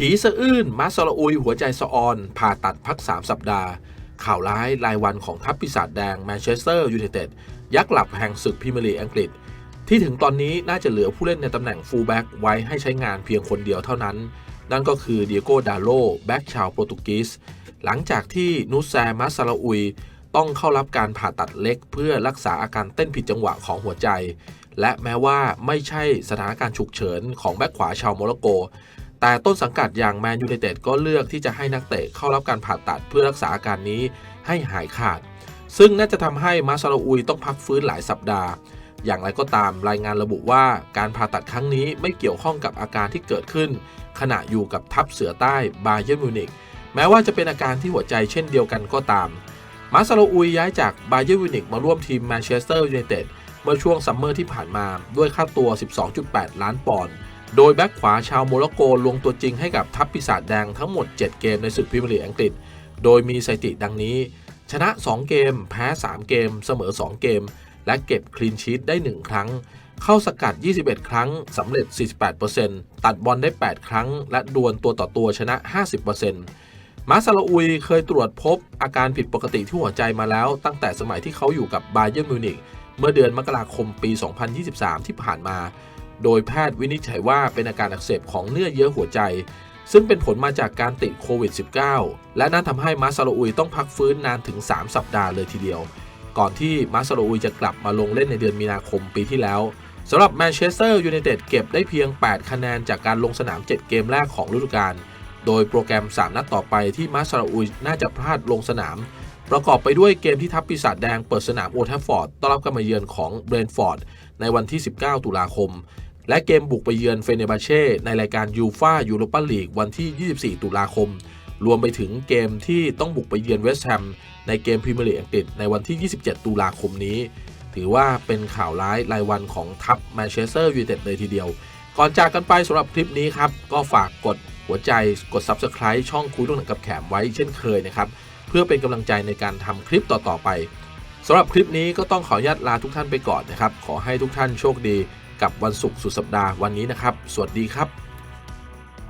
ผีสะอื้นมาสลาอุยหัวใจสะออน ผ่าตัดพัก 3 สัปดาห์ ข่าวร้ายรายวันของทัพปีศาจแดงแมนเชสเตอร์ยูไนเต็ดยักษ์หลับแห่งศึกพรีเมียร์ลีกอังกฤษ ที่ถึงตอนนี้น่าจะเหลือผู้เล่นในตำแหน่งฟูลแบ็กไว้ให้ใช้งานเพียงคนเดียวเท่านั้น นั่นก็คือเดียโกดาโลแบ็กชาวโปรตุเกสหลังจากที่นูแซมาสลาอุย ต้องเข้ารับการผ่าตัดเล็ก เพื่อรักษาอาการเต้นผิดจังหวะของหัวใจ และแม้ว่าไม่ใช่สถานการณ์ฉุกเฉินของแบ็กขวาชาวโมร็อกโก แต่ต้นสังกัดอย่างแมนยูไนเต็ดก็เลือกที่จะให้นักเตะเข้ารับการผ่าตัดเพื่อรักษาอาการนี้ให้หายขาด ซึ่งน่าจะทำให้มาซาลาอุยต้องพักฟื้นหลายสัปดาห์ อย่างไรก็ตามรายงานระบุว่าการผ่าตัดครั้งนี้ไม่เกี่ยวข้องกับอาการที่เกิดขึ้น ขณะอยู่กับทัพเสือใต้บาเยร์มิวนิกแม้ว่าจะเป็นอาการที่หัวใจเช่นเดียวกันก็ตาม มาซาลาอุยย้ายจากบาเยร์มิวนิกมาร่วมทีมแมนเชสเตอร์ยูไนเต็ดเมื่อช่วงซัมเมอร์ที่ผ่านมาด้วยค่าตัว 12.8 ล้านปอนด์ โดยแบ็กขวาชาวโมร็อกโกลงตัวจริงให้กับทัพปีศาจแดงทั้งหมด 7 เกมในศึกพรีเมียร์ลีกอังกฤษ โดยมีสถิติดังนี้ ชนะ 2 เกม แพ้ 3 เกม เสมอ 2 เกม และเก็บคลีนชีตได้ 1 ครั้ง เข้าสกัด 21 ครั้งสำเร็จ 48%ตัดบอลได้ 8 ครั้ง และดวลตัวต่อตัวชนะ 50%มาซาลอุยเคยตรวจพบอาการผิดปกติที่หัวใจมาแล้ว ตั้งแต่สมัยที่เขาอยู่กับบาเยร์นมิวนิกเมื่อเดือนมกราคมปี 2023 ที่ผ่านมา โดยแพทย์วินิจฉัยว่าเป็นอาการอักเสบของเนื้อเยื่อหัวใจ ซึ่งเป็นผลมาจากการติดโควิด -19 และนั่นทำให้มาซาโลอุยต้องพักฟื้นนานถึง 3 สัปดาห์เลยทีเดียว ก่อนที่มาซาโลอุยจะกลับมาลงเล่นในเดือนมีนาคมปีที่แล้วสำหรับแมนเชสเตอร์ยูไนเต็ดเก็บได้เพียง 8 คะแนนจากการลงสนาม 7 เกมแรกของฤดูกาล โดยโปรแกรม 3 นัดต่อไปที่มาซาโลอุยน่าจะพลาดลงสนาม ประกอบไปด้วยเกมที่ทัพปีศาจแดงเปิดสนามโอทัฟฟอร์ดต้อนรับการมาเยือนของเบรนท์ฟอร์ดในวันที่ 19 ตุลาคม และเกมบุกไปเยือนเฟเนบาเช่ในรายการยูฟายูโรปาลีกวันที่ 24 ตุลาคม รวมไปถึงเกมที่ต้องบุกไปเยือนเวสต์แฮมในเกมพรีเมียร์ลีกอังกฤษในวันที่ 27 ตุลาคมนี้ ถือว่าเป็นข่าวร้ายรายวันของทัพแมนเชสเตอร์ยูไนเต็ดเลยทีเดียว ก่อนจากกันไปสำหรับคลิปนี้ครับ ก็ฝากกดหัวใจกด Subscribe ช่องคุยเรื่องหนังกับแขมไว้เช่นเคยนะครับเพื่อเป็นกำลังใจในการทำคลิปต่อๆไปสำหรับคลิปนี้ก็ต้องขออนุญาตลาทุกท่านไปก่อนนะครับ ขอให้ทุกท่านโชคดี กับวันศุกร์สุดสัปดาห์วันนี้นะครับ สวัสดีครับ